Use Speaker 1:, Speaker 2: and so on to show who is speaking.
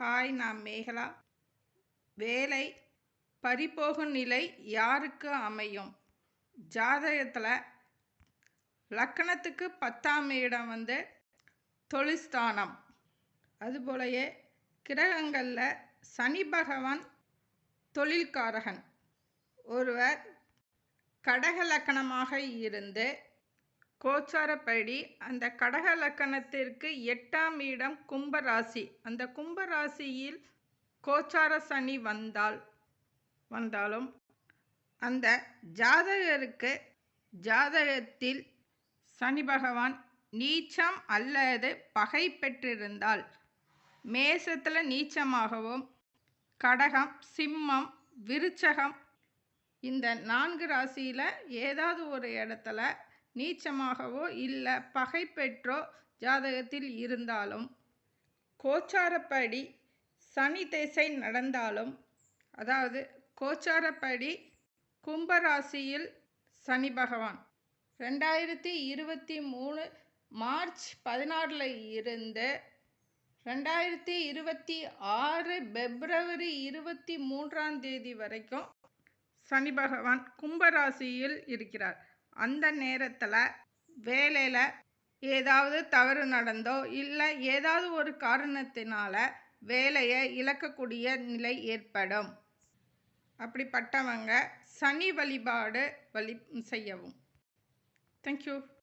Speaker 1: Hi நான் மேகலா. வேலை பறிபோகும் நிலை யாருக்கு அமையும்? ஜாதகத்தில் லக்கணத்துக்கு பத்தாம் இடம் வந்து தொழிஸ்தானம் அதுபோலயே கிரகங்களில் சனி பகவான் தொழில்காரகன். ஒருவர் கடக லக்கணமாக இருந்து கோச்சாரப்படி அந்த கடக லக்கணத்திற்கு எட்டாம் இடம் கும்பராசி. அந்த கும்பராசியில் கோச்சார சனி வந்தால் வந்தாலும் அந்த ஜாதகருக்கு ஜாதகத்தில் சனி பகவான் நீச்சம் அல்லது பகை பெற்றிருந்தால் மேசத்தில் நீச்சமாகவும் கடகம் சிம்மம் விருச்சகம் இந்த நான்கு ராசியில் ஏதாவது ஒரு இடத்துல நீச்சமாகவோ இல்லை பகை பெற்றோ ஜாதகத்தில் இருந்தாலும் கோச்சாரப்படி சனி திசை நடந்தாலும் அதாவது கோச்சாரப்படி கும்பராசியில் சனி பகவான். ரெண்டாயிரத்தி இருபத்தி மூணு மார்ச் பதினாறில் இருந்து ரெண்டாயிரத்தி இருபத்தி ஆறு பிப்ரவரி இருபத்தி மூன்றாம் தேதி வரைக்கும் சனி பகவான் கும்பராசியில் இருக்கிறார். அந்த நேரத்தில் வேலையில் ஏதாவது தவறு நடந்தோ இல்லை ஏதாவது ஒரு காரணத்தினால வேலையை இழக்கக்கூடிய நிலை ஏற்படும். அப்படிப்பட்டவங்க சனி வழிபாடு வழி செய்யவும். தேங்க்யூ